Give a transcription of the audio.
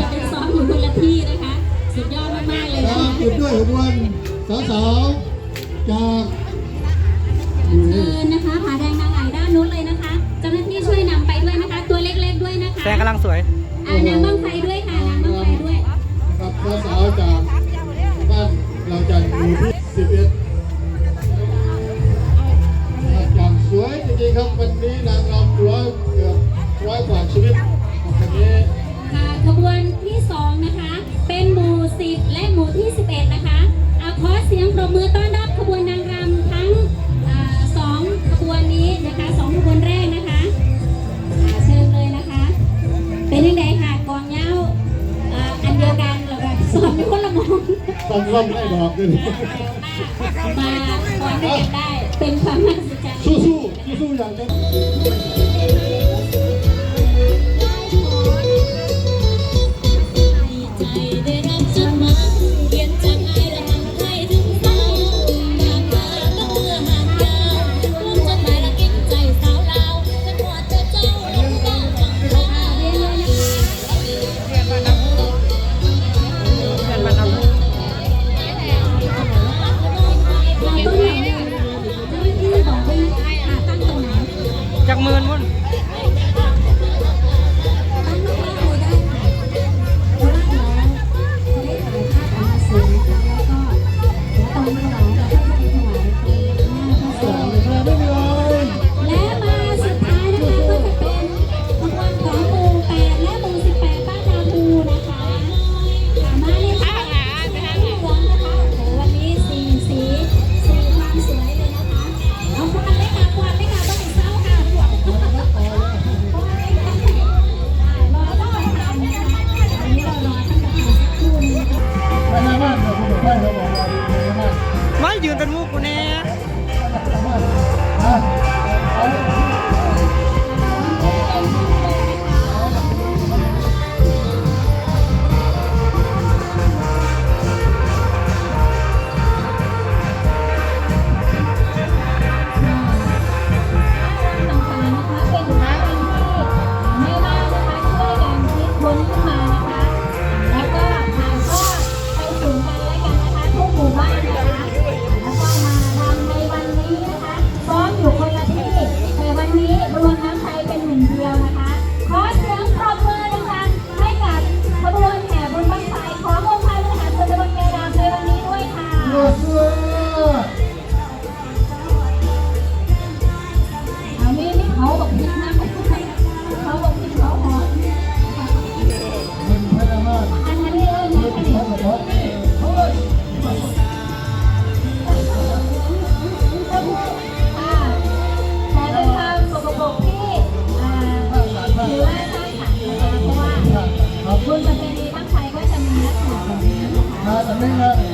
จะเป็นซ้อมอยู่คนละที่นะคะ สุดยอดมากๆเลยคนะรับคะหยุดด้วยขบวนสาวๆจากเชิญนะคะผาแดงนางไอ่ด้านนู้นเลยนะคะ เจ้าหน้าที่ช่วยนำไปด้วยนะคะ ตัวเล็กๆด้วยนะคะแสงกำลังสวย อ่านางบ้างไฟด้วย ปรบมือต้อนรับขบวนนางรำทั้งอ่าสองขบวนนี้นะคะสองขบวนแรกนะคะอ่าเชิญเลยนะคะ เป็นยังไงค่ะกองเหย้าอ่าอันเดียวกันแล้วก็สอนในคนละหมองต้องร่ำให้ดอกเลยมาสอนด้วยกันได้เป็นความมหัศจรรย์สู้ๆสู้ๆอย่างเต็ม จากหมื่นมุ่น ไม่ยืนเป็นมูกกูแน่ อเสื้อเอามีมีเขาบอกพริกนะเขาบอกพริกเขาหอมมันไปหน้าบ้านอันนั้นเรื่องนี้ค่ะเขาบอกว่าเฮ้ยอ่าแต่เป็นความสกปรกที่อ่าถือว่าสร้างสรรค์นะคะเพราะว่าบุญประเพณีบ้างไฟก็จะมีลักษณะแบบนี้งนี้นะ